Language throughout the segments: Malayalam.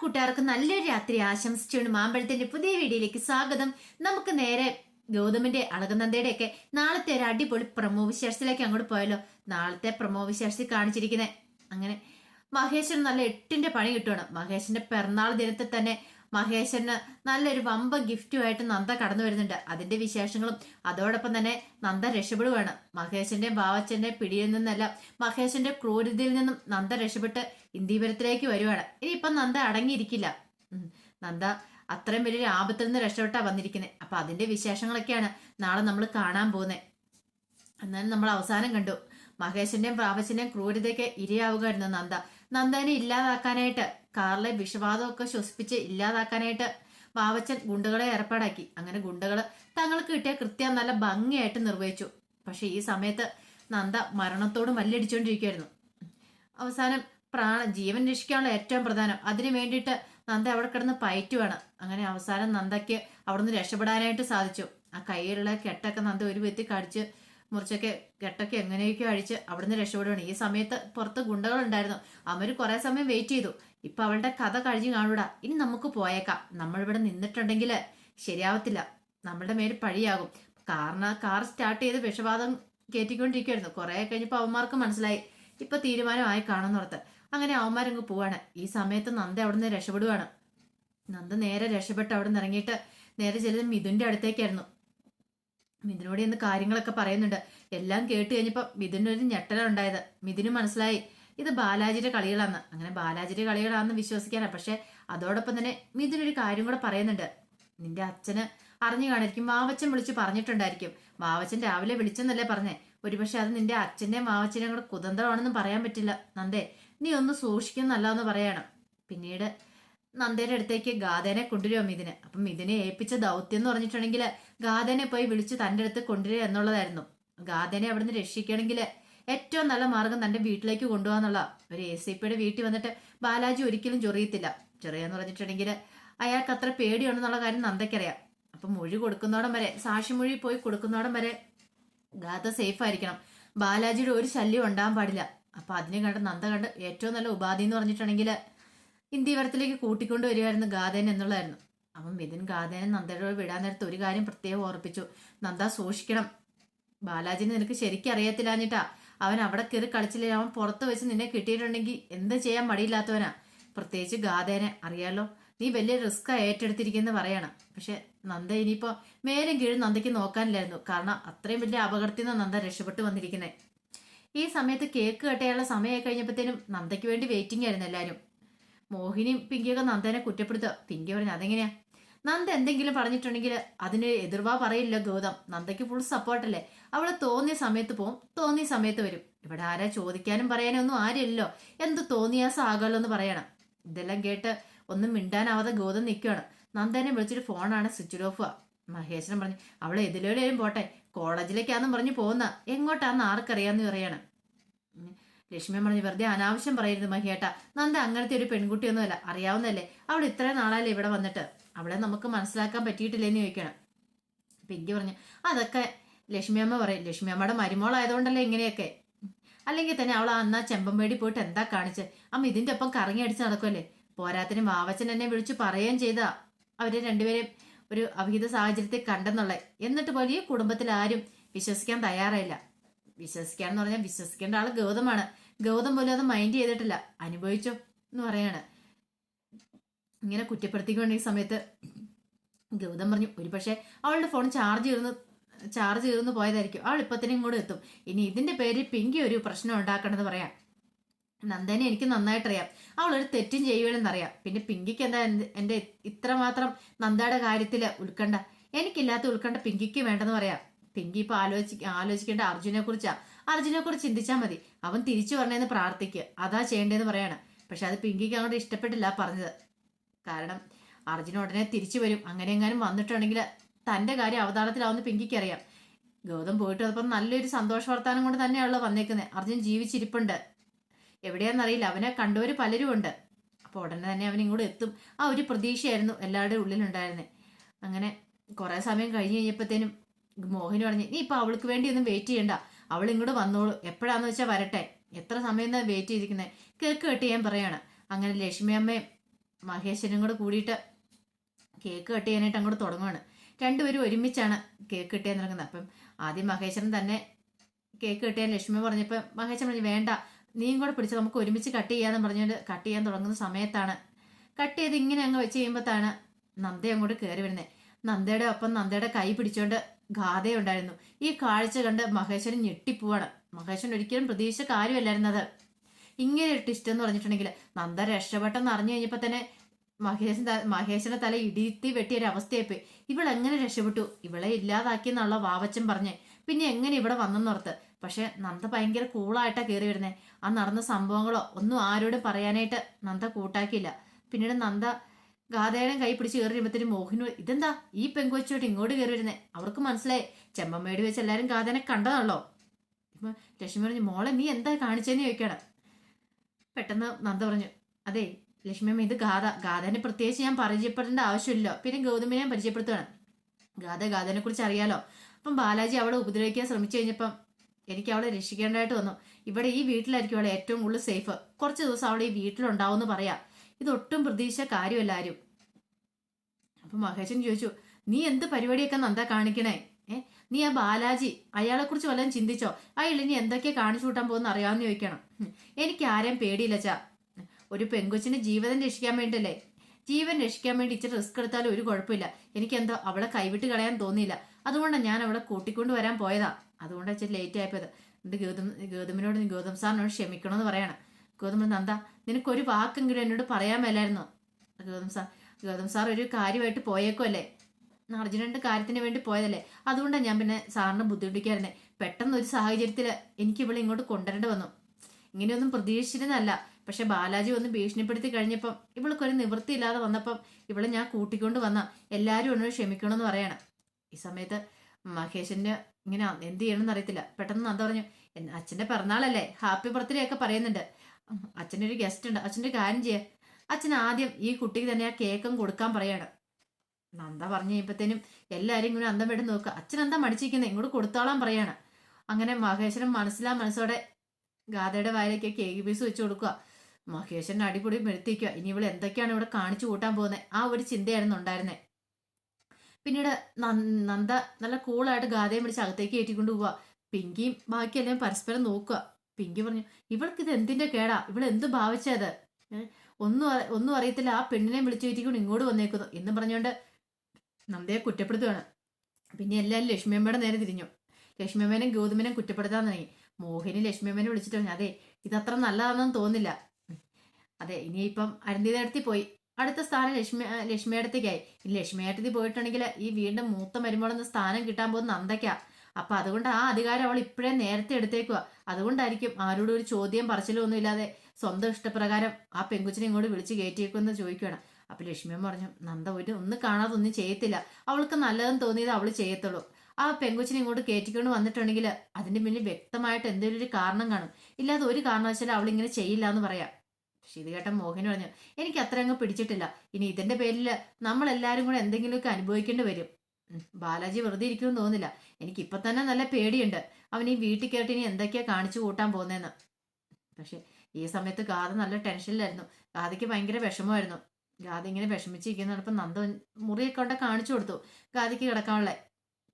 കൂട്ടുകാർക്ക് നല്ലൊരു രാത്രി ആശംസിച്ചുകൊണ്ട് മാമ്പഴത്തിന്റെ പുതിയ വീഡിയോയിലേക്ക് സ്വാഗതം. നമുക്ക് നേരെ ഗൗതമിന്റെ അളകനന്ദയുടെ ഒക്കെ നാളത്തെ ഒരു അടിപൊളി പ്രമോ വിശേഷത്തിലേക്ക് അങ്ങോട്ട് പോയല്ലോ നാളത്തെ പ്രമോ വിശേഷത്തിൽ കാണിച്ചിരിക്കുന്നത് അങ്ങനെ മഹേശ്വരൻ നല്ല എട്ടിന്റെ പണി കിട്ടുവാണ്. മഹേഷിന്റെ പിറന്നാൾ ദിനത്തിൽ തന്നെ മഹേശ്വരന് നല്ലൊരു വമ്പ ഗിഫ്റ്റുമായിട്ട് നന്ദ കടന്നു വരുന്നുണ്ട്. അതിന്റെ വിശേഷങ്ങളും അതോടൊപ്പം തന്നെ നന്ദ രക്ഷപ്പെടുകയാണ് മഹേശന്റെ ഭാവച്ചന്റെ പിടിയിൽ നിന്നല്ല മഹേശന്റെ ക്രൂരതയിൽ നിന്നും നന്ദ രക്ഷപ്പെട്ട് ഇന്ദീപുരത്തിലേക്ക് വരുവാണ്. ഇനിയിപ്പം നന്ദ അടങ്ങിയിരിക്കില്ല. നന്ദ അത്രയും വലിയൊരു ആപത്തിൽ നിന്ന് രക്ഷപ്പെട്ടാ വന്നിരിക്കുന്നത് അപ്പൊ അതിന്റെ വിശേഷങ്ങളൊക്കെയാണ് നാളെ നമ്മൾ കാണാൻ പോകുന്നത് എന്നാലും നമ്മൾ അവസാനം കണ്ടു. മഹേഷിന്റെയും പ്രാവശ്യന്റെയും ക്രൂരതയ്ക്ക് ഇരയാവുകയായിരുന്നു നന്ദ. നന്ദനെ ഇല്ലാതാക്കാനായിട്ട് കാറിലെ വിഷവാതമൊക്കെ ശ്വസിപ്പിച്ച് ഇല്ലാതാക്കാനായിട്ട് വാവച്ചൻ ഗുണ്ടകളെ ഏർപ്പാടാക്കി. അങ്ങനെ ഗുണ്ടകൾ തങ്ങൾക്ക് കിട്ടിയ കൃത്യം നല്ല ഭംഗിയായിട്ട് നിർവഹിച്ചു. പക്ഷെ ഈ സമയത്ത് നന്ദ മരണത്തോട് മല്ലടിച്ചുകൊണ്ടിരിക്കുകയായിരുന്നു അവസാനം പ്രാണ ജീവൻ രക്ഷിക്കാനുള്ള ഏറ്റവും പ്രധാനം. അതിനു വേണ്ടിയിട്ട് നന്ദ അവിടെ കിടന്ന് പയറ്റുവാണ്. അങ്ങനെ അവസാനം നന്ദയ്ക്ക് അവിടുന്ന് രക്ഷപ്പെടാനായിട്ട് സാധിച്ചു. ആ കയ്യിലുള്ള കെട്ടൊക്കെ നന്ദ ഒരു വ്യക്തി കടിച്ച് മുറിച്ചൊക്കെ ഗട്ടൊക്കെ എങ്ങനെയൊക്കെയോ അഴിച്ച് അവിടുന്ന് രക്ഷപ്പെടുകയാണ് ഈ സമയത്ത് പുറത്ത് ഗുണ്ടകളുണ്ടായിരുന്നു. കുറേ കുറെ സമയം വെയിറ്റ് ചെയ്തു. ഇപ്പൊ അവളുടെ കഥ കഴിഞ്ഞു കാണൂടാ. ഇനി നമുക്ക് പോയേക്കാം. നമ്മൾ ഇവിടെ നിന്നിട്ടുണ്ടെങ്കിൽ ശരിയാവത്തില്ല. നമ്മളുടെ മേൽ പഴിയാകും. കാരണം കാർ സ്റ്റാർട്ട് ചെയ്ത് വിഷവാദം കയറ്റിക്കൊണ്ടിരിക്കുകയായിരുന്നു കുറെ കഴിഞ്ഞപ്പോൾ അവന്മാർക്ക് മനസ്സിലായി. ഇപ്പൊ തീരുമാനമായി കാണുന്നോർത്ത് അങ്ങനെ അവന്മാരങ്ങ് പോവാണ്. ഈ സമയത്ത് നന്ദ അവിടുന്ന് രക്ഷപ്പെടുവാണ്. നന്ദ നേരെ രക്ഷപ്പെട്ട് അവിടെ നിന്ന് ഇറങ്ങിയിട്ട് നേരെ ചെല്ലുന്നത് മിഥുന്റെ അടുത്തേക്കായിരുന്നു. മിഥുനോട് ഇന്ന് കാര്യങ്ങളൊക്കെ പറയുന്നുണ്ട്. എല്ലാം കേട്ട് കഴിഞ്ഞപ്പോൾ മിഥുനൊരു ഞെട്ടലുണ്ടായത് മിഥുന് മനസ്സിലായി ഇത് ബാലാജിയുടെ കളികളാന്ന്. അങ്ങനെ ബാലാജിയുടെ കളികളാണെന്ന് വിശ്വസിക്കാനാ. പക്ഷെ അതോടൊപ്പം തന്നെ മിഥുനൊരു കാര്യം കൂടെ പറയുന്നുണ്ട്. നിന്റെ അച്ഛന് അറിഞ്ഞു കാണിരിക്കും. വാവച്ചൻ വിളിച്ച് പറഞ്ഞിട്ടുണ്ടായിരിക്കും. വാവച്ചൻ രാവിലെ വിളിച്ചെന്നല്ലേ പറഞ്ഞേ. ഒരുപക്ഷെ അത് നിന്റെ അച്ഛന്റെ വാവച്ചനെയും കൂടെ കുതന്ത്രമാണെന്നും പറയാൻ പറ്റില്ല. നന്ദേ നീ ഒന്ന് സൂക്ഷിക്കുന്നല്ല എന്ന് പറയണം. പിന്നീട് നന്ദയുടെ അടുത്തേക്ക് ഗാഥേനെ കൊണ്ടുവരുമോ മിഥുന്. അപ്പം മിഥുനെ ഏൽപ്പിച്ച ദൗത്യം എന്ന് പറഞ്ഞിട്ടുണ്ടെങ്കിൽ ഗാഥേനെ പോയി വിളിച്ച് തന്റെ അടുത്ത് കൊണ്ടുവരിക എന്നുള്ളതായിരുന്നു. ഗാഥേനെ അവിടുന്ന് രക്ഷിക്കണമെങ്കിൽ ഏറ്റവും നല്ല മാർഗം തന്റെ വീട്ടിലേക്ക് കൊണ്ടുപോകാന്നുള്ള ഒരു എ സി പിയുടെ വീട്ടിൽ വന്നിട്ട് ബാലാജി ഒരിക്കലും ചൊറിയത്തില്ല. ചെറിയെന്ന് പറഞ്ഞിട്ടുണ്ടെങ്കിൽ അയാൾക്ക് അത്ര പേടിയുണ്ടെന്നുള്ള കാര്യം നന്ദയ്ക്കറിയാം. അപ്പം മൊഴി കൊടുക്കുന്നോടം വരെ സാക്ഷി മൊഴി പോയി കൊടുക്കുന്നോടം വരെ ഗാഥ സേഫ് ആയിരിക്കണം. ബാലാജിയുടെ ഒരു ശല്യം ഉണ്ടാകാൻ പാടില്ല. അപ്പം അതിനെ കണ്ട് നന്ദ കണ്ട് ഏറ്റവും നല്ല ഉപാധി എന്ന് പറഞ്ഞിട്ടുണ്ടെങ്കിൽ ഇന്ത്യവരത്തിലേക്ക് കൂട്ടിക്കൊണ്ട് വരികയായിരുന്നു ഗാഥേൻ എന്നുള്ളതായിരുന്നു. അവൻ മിഥുൻ ഗാഥേനെ നന്ദയോട് വിടാൻ നേരത്ത് ഒരു കാര്യം പ്രത്യേകം ഓർപ്പിച്ചു. നന്ദ സൂക്ഷിക്കണം. ബാലാജിനെ നിനക്ക് ശരിക്കും അറിയത്തില്ലാഞ്ഞിട്ടാ അവൻ അവിടെ കയറി കളിച്ചില്ല? അവൻ പുറത്ത് വെച്ച് നിന്നെ കിട്ടിയിട്ടുണ്ടെങ്കിൽ എന്ത് ചെയ്യാൻ മടിയില്ലാത്തവനാ. പ്രത്യേകിച്ച് ഗാഥേനെ അറിയാലോ? നീ വലിയ റിസ്ക് ഏറ്റെടുത്തിരിക്കുന്നു പറയണം. പക്ഷെ നന്ദ ഇനിയിപ്പോ മേലും കീഴും നന്ദയ്ക്ക് നോക്കാനില്ലായിരുന്നു. കാരണം അത്രയും വലിയ അപകടത്തിൽ നിന്ന് നന്ദ രക്ഷപ്പെട്ടു വന്നിരിക്കുന്നത്. ഈ സമയത്ത് കേക്ക് കെട്ടയാനുള്ള സമയമായി കഴിഞ്ഞപ്പോഴത്തേനും നന്ദയ്ക്ക് വേണ്ടി വെയിറ്റിംഗ് ആയിരുന്നു എല്ലാവരും. മോഹിനിയും പിങ്കിയൊക്കെ നന്ദനെ കുറ്റപ്പെടുത്തുക. പിങ്കി പറഞ്ഞു അതെങ്ങനെയാ? നന്ദ എന്തെങ്കിലും പറഞ്ഞിട്ടുണ്ടെങ്കിൽ അതിന് എതിർവാ പറയില്ല ഗൗതം. നന്ദയ്ക്ക് ഫുൾ സപ്പോർട്ടല്ലേ അവൾ തോന്നിയ സമയത്ത് പോവും. തോന്നിയ സമയത്ത് വരും. ഇവിടെ ആരാ ചോദിക്കാനും പറയാനും ഒന്നും ആരുമല്ലോ എന്ത് തോന്നിയാസം ആകാലോ എന്ന് പറയണം. ഇതെല്ലാം കേട്ട് ഒന്നും മിണ്ടാനാവാതെ ഗൗതം നിൽക്കുകയാണ് നന്ദനെ വിളിച്ചിട്ട് ഫോണാണ് സ്വിച്ച് ഓഫ് മഹേശ്വരൻ പറഞ്ഞു അവളെ എതിലേലും പോട്ടെ. കോളേജിലേക്കാന്നും പറഞ്ഞു പോകുന്ന എങ്ങോട്ടാന്ന് ആർക്കറിയാന്ന് പറയാണ്. ലക്ഷ്മി പറഞ്ഞു വെറുതെ അനാവശ്യം പറയരുത് മഹിയേട്ട. നന്ദ അങ്ങനത്തെ ഒരു പെൺകുട്ടിയൊന്നുമല്ല. അറിയാവുന്നല്ലേ അവൾ ഇത്രയും നാളായാലും ഇവിടെ വന്നിട്ട്? അവളെ നമുക്ക് മനസ്സിലാക്കാൻ പറ്റിയിട്ടില്ലെന്ന് ചോദിക്കണം. പിങ്കി പറഞ്ഞു അതൊക്കെ ലക്ഷ്മി അമ്മ പറയും. ലക്ഷ്മി അമ്മയുടെ മരുമോളായതുകൊണ്ടല്ലേ ഇങ്ങനെയൊക്കെ? അല്ലെങ്കിൽ തന്നെ അവൾ അന്നാ ചെമ്പമ്പേടി പോയിട്ട് എന്താ കാണിച്ച്? അമ്മ ഇതിന്റെ ഒപ്പം കറങ്ങി അടിച്ച് നടക്കുമല്ലേ പോരാത്തിന് വാവച്ചൻ എന്നെ വിളിച്ച് പറയുകയും ചെയ്താ. അവരെ രണ്ടുപേരെയും ഒരു അവിഹിത സാഹചര്യത്തിൽ കണ്ടെന്നുള്ളത് എന്നിട്ട് പോലും ഈ കുടുംബത്തിൽ ആരും വിശ്വസിക്കാൻ തയ്യാറായില്ല. വിശ്വസിക്കാന്ന് പറഞ്ഞാൽ വിശ്വസിക്കേണ്ട ആൾ ഗൗതമാണ്. ഗൗതം പോലും അത് മൈൻഡ് ചെയ്തിട്ടില്ല. അനുഭവിച്ചോ എന്ന് പറയാണ്. ഇങ്ങനെ കുറ്റപ്പെടുത്തിക്കൊണ്ട് ഈ സമയത്ത് ഗൗതം പറഞ്ഞു ഒരു പക്ഷേ അവളുടെ ഫോൺ ചാർജ് ചെയ്തിരുന്ന് ചാർജ് ചെയ്തിരുന്ന് പോയതായിരിക്കും. അവൾ ഇപ്പത്തിനും കൂടെ എത്തും. ഇനി ഇതിന്റെ പേരിൽ പിങ്കി ഒരു പ്രശ്നം ഉണ്ടാക്കണമെന്ന് പറയാം. നന്ദനെ എനിക്ക് നന്നായിട്ടറിയാം. അവൾ ഒരു തെറ്റും ചെയ്യുമെന്നറിയാം പിന്നെ പിങ്കിക്ക് എന്താ എന്റെ ഇത്രമാത്രം നന്ദയുടെ കാര്യത്തിൽ ഉത്കണ്ഠ? എനിക്കില്ലാത്ത ഉത്കണ്ഠ പിങ്കിക്ക് വേണ്ടെന്ന് പറയാം. പിങ്കി ഇപ്പൊ ആലോചി ആലോചിക്കേണ്ട അർജുനെ കുറിച്ചാ അർജുനെ കുറിച്ച് ചിന്തിച്ചാൽ മതി. അവൻ തിരിച്ചു വരണേന്ന് പ്രാർത്ഥിക്കുക അതാ ചെയ്യേണ്ടതെന്ന് പറയാണ്. പക്ഷെ അത് പിങ്കിക്ക് അങ്ങോട്ട് ഇഷ്ടപ്പെട്ടില്ല പറഞ്ഞത്. കാരണം അർജുന ഉടനെ തിരിച്ചു വരും. അങ്ങനെ എങ്ങാനും വന്നിട്ടുണ്ടെങ്കിൽ തന്റെ കാര്യം അവതാളത്തിലാവുന്ന പിങ്കിക്ക് അറിയാം ഗൗതം പോയിട്ട് അതപ്പം നല്ലൊരു സന്തോഷ വർത്താനം കൊണ്ട് തന്നെയാണല്ലോ വന്നേക്കുന്നത് അർജുൻ ജീവിച്ചിരിപ്പുണ്ട്. എവിടെയാണെന്നറിയില്ല. അവനെ കണ്ടവര് പലരും ഉണ്ട് അപ്പോൾ ഉടനെ തന്നെ അവൻ ഇങ്ങോട്ട് എത്തും. ആ ഒരു പ്രതീക്ഷയായിരുന്നു എല്ലാവരുടെയും ഉള്ളിലുണ്ടായിരുന്നത് അങ്ങനെ കുറേ സമയം കഴിഞ്ഞ് കഴിഞ്ഞപ്പോഴത്തേനും മോഹിനി പറഞ്ഞു നീ ഇപ്പൊ അവൾക്ക് വേണ്ടി ഒന്നും വെയിറ്റ് ചെയ്യണ്ട. അവൾ ഇങ്ങോട്ട് വന്നോളൂ. എപ്പോഴാന്ന് വെച്ചാൽ വരട്ടെ. എത്ര സമയം വെയിറ്റ് ചെയ്തിരിക്കുന്നത് കേക്ക് കട്ട് ചെയ്യാൻ പറയാണ്. അങ്ങനെ ലക്ഷ്മി അമ്മയും മഹേശ്വരനും കൂടെ കൂടിയിട്ട് കേക്ക് കട്ട് ചെയ്യാനായിട്ട് അങ്ങോട്ട് തുടങ്ങുവാണ്. രണ്ടുപേരും ഒരുമിച്ചാണ് കേക്ക് കട്ട് ചെയ്യാൻ തുടങ്ങുന്നത്. അപ്പം ആദ്യം മഹേശ്വരൻ തന്നെ കേക്ക് കട്ട് ചെയ്യാൻ ലക്ഷ്മി പറഞ്ഞപ്പോൾ മഹേശ്വരൻ പറഞ്ഞു വേണ്ട നീയും കൂടെ പിടിച്ച്. നമുക്ക് ഒരുമിച്ച് കട്ട് ചെയ്യാന്ന് പറഞ്ഞുകൊണ്ട് കട്ട് ചെയ്യാൻ തുടങ്ങുന്ന സമയത്താണ്. കട്ട് ചെയ്ത് ഇങ്ങനെ അങ്ങ് വെച്ച് കഴിയുമ്പോഴത്താണ് നന്ദ അങ്ങോട്ട് കയറി വരുന്നത് നന്ദയുടെ ഒപ്പം നന്ദയുടെ കൈ പിടിച്ചോണ്ട് ഗാഥയുണ്ടായിരുന്നു. ഈ കാഴ്ച കണ്ട് മഹേശ്വരൻ ഞെട്ടിപ്പോവാണ്. മഹേശ്വരൻ ഒരിക്കലും പ്രതീക്ഷിച്ച കാര്യമല്ലായിരുന്നത് ഇങ്ങനെ ഒരു ട്വിസ്റ്റ് എന്ന് പറഞ്ഞിട്ടുണ്ടെങ്കിൽ നന്ദ രക്ഷപ്പെട്ടെന്ന് അറിഞ്ഞു കഴിഞ്ഞപ്പോൾ തന്നെ മഹേശൻ മഹേശന്റെ തല ഇടിത്തി വെട്ടിയ ഒരു അവസ്ഥയായിപ്പോയി. ഇവൾ എങ്ങനെ രക്ഷപ്പെട്ടു? ഇവളെ ഇല്ലാതാക്കി എന്നുള്ള വാവച്ചൻ പറഞ്ഞ്. പിന്നെ എങ്ങനെ ഇവിടെ വന്നെന്നോർത്ത്? പക്ഷെ നന്ദ ഭയങ്കര കൂളായിട്ടാ കയറി വരുന്നേ. ആ നടന്ന സംഭവങ്ങളോ ഒന്നും ആരോടും പറയാനായിട്ട് നന്ദ കൂട്ടാക്കിയില്ല. പിന്നീട് നന്ദ ഗാഥയുടെ കൈ പിടിച്ച് കയറി വരുമ്പത്തേനും മോഹിനു ഇതെന്താ ഈ പെങ്കുവച്ചോട്ട് ഇങ്ങോട്ട് കയറി വരുന്നേ? അവർക്ക് മനസ്സിലായി. ചെമ്മമ്മയുടെ വെച്ച് എല്ലാവരും ഗാഥനെ കണ്ടതാണല്ലോ. ഇപ്പൊ ലക്ഷ്മി പറഞ്ഞു മോളെ നീ എന്താ കാണിച്ചതെന്ന് ചോദിക്കണം. പെട്ടെന്ന് നന്ദ പറഞ്ഞു അതെ ലക്ഷ്മിയമ്മ ഇത് ഗാഥ ഗാഥനെ പ്രത്യേകിച്ച് ഞാൻ പരിചയപ്പെടേണ്ട ആവശ്യമില്ല. പിന്നെ ഗൗതമിനെ ഞാൻ പരിചയപ്പെടുത്തുകയാണ്. ഗാഥ ഗാഥനെ കുറിച്ച് അറിയാലോ. അപ്പം ബാലാജി അവളെ ഉപദ്രവിക്കാൻ ശ്രമിച്ചു കഴിഞ്ഞപ്പം എനിക്ക് അവളെ രക്ഷിക്കേണ്ടതായിട്ട് വന്നു. ഇവിടെ ഈ വീട്ടിലായിരിക്കും അവളെ ഏറ്റവും കൂടുതൽ സേഫ് കുറച്ച് ദിവസം അവളെ ഈ വീട്ടിലുണ്ടാവും എന്ന് പറയാം. ഇതൊട്ടും പ്രതീക്ഷ കാര്യമല്ല ആരും. അപ്പൊ മഹേശൻ ചോദിച്ചു നീ എന്ത് പരിപാടിയൊക്കെ നന്ദാ കാണിക്കണേ? ഏ നീ ആ ബാലാജി അയാളെ കുറിച്ച് വല്ലതും ചിന്തിച്ചോ? അയാൾ ഇനി എന്തൊക്കെ കാണിച്ചു കൂട്ടാൻ പോകുന്ന അറിയാമെന്ന് ചോദിക്കണം. എനിക്ക് ആരെയും പേടിയില്ല ചാ. ഒരു പെങ്കൊച്ചിന് ജീവൻ രക്ഷിക്കാൻ വേണ്ടിയല്ലേ? ജീവൻ രക്ഷിക്കാൻ വേണ്ടി ഇച്ചിരി റിസ്ക് എടുത്താലും ഒരു കുഴപ്പമില്ല. എനിക്കെന്തോ അവളെ കൈവിട്ട് കളയാൻ തോന്നിയില്ല. അതുകൊണ്ടാണ് ഞാൻ അവളെ കൂട്ടിക്കൊണ്ട് വരാൻ പോയതാ. അതുകൊണ്ടാണ് ഇച്ചിരി ലേറ്റ് ആയപ്പോയത്. എന്നിട്ട് ഗൗതം ഗൗതമിനോട് നീ ഗൗതം സാറിനോട് ക്ഷമിക്കണമെന്ന് പറയണം. ഗൗതം നന്ദ നിനക്കൊരു വാക്കെങ്കിലും എന്നോട് പറയാൻ മേലായിരുന്നോ? ഗൗതം സാർ ഗൗതം സാർ ഒരു കാര്യമായിട്ട് പോയേക്കുമല്ലേ അർജുനന്റെ കാര്യത്തിന് വേണ്ടി പോയതല്ലേ? അതുകൊണ്ടാണ് ഞാൻ പിന്നെ സാറിനെ ബുദ്ധിമുട്ടിക്കാറുണ്ട്. പെട്ടെന്ന് ഒരു സാഹചര്യത്തിൽ എനിക്ക് ഇവിടെ ഇങ്ങോട്ട് കൊണ്ടുവരേണ്ടി വന്നു. ഇങ്ങനെയൊന്നും പ്രതീക്ഷിച്ചിരുന്നല്ല പക്ഷെ ബാലാജി ഒന്ന് ഭീഷണിപ്പെടുത്തി കഴിഞ്ഞപ്പം ഇവൾക്കൊരു നിവൃത്തിയില്ലാതെ വന്നപ്പം ഇവളെ ഞാൻ കൂട്ടിക്കൊണ്ട് വന്ന. എല്ലാവരും ഒന്നും ക്ഷമിക്കണമെന്ന് പറയണം. ഈ സമയത്ത് മഹേഷിന്റെ ഇങ്ങനെ എന്ത് ചെയ്യണമെന്ന് അറിയത്തില്ല. പെട്ടെന്ന് നന്ദ പറഞ്ഞു അച്ഛന്റെ പിറന്നാളല്ലേ? ഹാപ്പി ബർത്ത്ഡേ ഒക്കെ പറയുന്നുണ്ട്. ഒരു ഗസ്റ്റ് ഉണ്ട്. അച്ഛന്റെ കാര്യം ചെയ്യ. അച്ഛൻ ആദ്യം ഈ കുട്ടിക്ക് തന്നെ ആ കേക്കും കൊടുക്കാൻ പറയാണ്. നന്ദ പറഞ്ഞു കഴിയുമ്പത്തേനും എല്ലാവരും ഇങ്ങനെ അന്തം വിട്ട് നോക്കുക. അച്ഛൻ എന്താ മടിച്ചിരിക്കുന്നത് ഇങ്ങോട്ട് കൊടുത്തോളാൻ പറയാണ്. അങ്ങനെ മഹേശ്വരൻ മനസ്സിലാ മനസ്സോടെ ഗാഥയുടെ വായിലേക്ക് കേക്ക് പീസ് വെച്ച് കൊടുക്കുക. മഹേശ്വരൻ അടിപൊളി മെഴുത്തിക്കുക ഇനി ഇവൾ എന്തൊക്കെയാണ് ഇവിടെ കാണിച്ചു കൂട്ടാൻ പോകുന്നത് ആ ഒരു ചിന്തയായിരുന്നു ഉണ്ടായിരുന്നത് പിന്നീട് നന്ദ നല്ല കൂളായിട്ട് ഗാഥയെ പിടിച്ച് അകത്തേക്ക് കയറ്റിക്കൊണ്ട് പോവുക. പിങ്കിയും ബാക്കിയെല്ലാം പരസ്പരം നോക്കുക. പിങ്കി പറഞ്ഞു ഇവൾക്ക് ഇത് എന്തിന്റെ കേടാ? ഇവൾ എന്ത് ഭാവിച്ചത്? ഒന്നും ഒന്നും അറിയത്തില്ല. ആ പെണ്ണിനെ വിളിച്ചു കയറ്റിക്കൊണ്ട് ഇങ്ങോട്ട് വന്നേക്കുന്നു. എന്ന് പറഞ്ഞുകൊണ്ട് നന്ദയെ കുറ്റപ്പെടുത്തുകയാണ് പിന്നെ എല്ലാവരും ലക്ഷ്മിയമ്മയുടെ നേരെ തിരിഞ്ഞു. ലക്ഷ്മിയമ്മേനും ഗൗതമിനെയും കുറ്റപ്പെടുത്താൻ തുടങ്ങി. മോഹിനി ലക്ഷ്മിയമ്മേനെ വിളിച്ചിട്ട് പറഞ്ഞു അതെ ഇതത്ര നല്ലതാണെന്ന് തോന്നില്ല അതെ ഇനിയിപ്പം അരുന്തിതടുത്തി പോയി. അടുത്ത സ്ഥാനം ലക്ഷ്മി ലക്ഷ്മിയേടത്തേക്കായി. ലക്ഷ്മിയടത്തി പോയിട്ടുണ്ടെങ്കിൽ ഈ വീണ്ടും മൂത്ത മരുമോളെന്ന് സ്ഥാനം കിട്ടാൻ പോകുന്ന നന്ദയ്ക്കാ. അപ്പൊ അതുകൊണ്ട് ആ അധികാരം അവൾ ഇപ്പോഴേ നേരത്തെ എടുത്തേക്കുക അതുകൊണ്ടായിരിക്കും ആരോടും ഒരു ചോദ്യം പറച്ചിലൊന്നും ഇല്ലാതെ സ്വന്തം ഇഷ്ടപ്രകാരം ആ പെങ്കുച്ചിനെ ഇങ്ങോട്ട് വിളിച്ച് കയറ്റിയേക്കുമെന്ന് ചോദിക്കുകയാണ്. അപ്പൊ ലക്ഷ്മിയമ്മ പറഞ്ഞു നന്ദ ഒരു ഒന്ന് കാണാതെ ഒന്നും ചെയ്യത്തില്ല. അവൾക്ക് നല്ലതെന്ന് തോന്നിയത് അവൾ ചെയ്യത്തുള്ളൂ. ആ പെങ്കുച്ചിനെ ഇങ്ങോട്ട് കയറ്റിക്കൊണ്ട് വന്നിട്ടുണ്ടെങ്കിൽ അതിന്റെ പിന്നിൽ വ്യക്തമായിട്ട് എന്തെങ്കിലും ഒരു കാരണം കാണും. ഇല്ലാതെ ഒരു കാരണവശാലും അവൾ ഇങ്ങനെ ചെയ്യില്ല എന്ന് പറയാം. പക്ഷെ ഇത് കേട്ട മോഹൻ പറഞ്ഞു എനിക്ക് അത്ര അങ്ങ് പിടിച്ചിട്ടില്ല. ഇനി ഇതിന്റെ പേരിൽ നമ്മൾ എല്ലാവരും കൂടെ എന്തെങ്കിലുമൊക്കെ അനുഭവിക്കേണ്ടി വരും. ബാലാജി വെറുതെ ഇരിക്കുമെന്ന് തോന്നില്ല എനിക്ക് ഇപ്പൊ തന്നെ നല്ല പേടിയുണ്ട്. അവൻ ഈ വീട്ടിൽ കയറിട്ട് ഇനി എന്തൊക്കെയാ കാണിച്ചു കൂട്ടാൻ പോകുന്നതെന്ന് പക്ഷെ ഈ സമയത്ത് ഗാഥ നല്ല ടെൻഷനിലായിരുന്നു. ഗാഥയ്ക്ക് ഭയങ്കര വിഷമമായിരുന്നു. ഗാഥ ഇങ്ങനെ വിഷമിച്ചിരിക്കുന്നപ്പോൾ നന്ദ മുറിയൊക്കെ കൊണ്ട് കാണിച്ചു കൊടുത്തു. ഗാഥയ്ക്ക് കിടക്കാനുള്ള.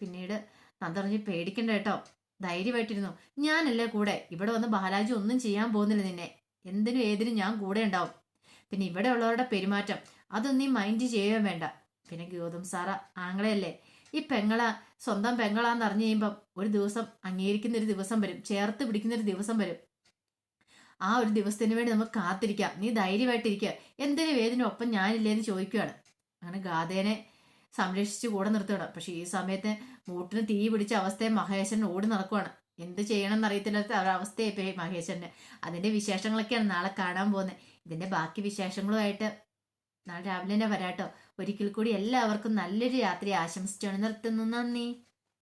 പിന്നീട് നന്ദ പറഞ്ഞ് പേടിക്കണ്ട കേട്ടോ. ധൈര്യമായിട്ടിരുന്നു. ഞാനല്ലേ കൂടെ? ഇവിടെ വന്ന് ബാലാജി ഒന്നും ചെയ്യാൻ പോകുന്നില്ല നിന്നെ. എന്തിനും ഏതിനും ഞാൻ കൂടെ ഉണ്ടാവും. പിന്നെ ഇവിടെ ഉള്ളവരുടെ പെരുമാറ്റം. അതൊന്നും നീ മൈൻഡ് ചെയ്യുകയും വേണ്ട. പിന്നെ ഗൗതം സാറ ആങ്ങളെയല്ലേ ഈ പെങ്ങള സ്വന്തം പെങ്ങളാന്ന് അറിഞ്ഞു കഴിയുമ്പം ഒരു ദിവസം അംഗീകരിക്കുന്ന ഒരു ദിവസം വരും. ചേർത്ത് പിടിക്കുന്ന ഒരു ദിവസം വരും. ആ ഒരു ദിവസത്തിന് വേണ്ടി നമുക്ക് കാത്തിരിക്കാം. നീ ധൈര്യമായിട്ടിരിക്കുക എന്തിനു വേദന? ഒപ്പം ഞാനില്ലേ എന്ന് ചോദിക്കുകയാണ് അങ്ങനെ ഗാഥേനെ സംരക്ഷിച്ച് കൂടെ നിർത്തുകയാണ് പക്ഷെ ഈ സമയത്ത് മൂട്ടിന് തീ പിടിച്ച അവസ്ഥയെ മഹേശൻ ഓടി നടക്കുകയാണ് എന്ത് ചെയ്യണമെന്ന് അറിയത്തില്ലാത്ത അവസ്ഥയെ പോയി മഹേശന് അതിന്റെ വിശേഷങ്ങളൊക്കെയാണ് നാളെ കാണാൻ പോകുന്നത്. ഇതിന്റെ ബാക്കി വിശേഷങ്ങളുമായിട്ട് നാളെ രാവിലെ തന്നെ വരാട്ടോ ഒരിക്കൽ കൂടി എല്ലാവർക്കും നല്ലൊരു രാത്രി ആശംസിച്ചാണ് നിർത്തുന്നു. നന്ദി.